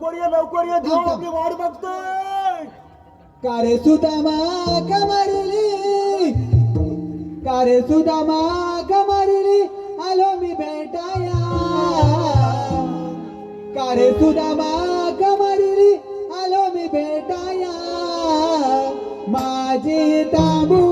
लवकर ये लवकर ये देव आपली वाट बघतोय कारे सुदामा कमरली कारे सुदामा कमरली आलो मी भेटाया कारे सुदामा कमरली आलो मी भेटाया माझी तांबू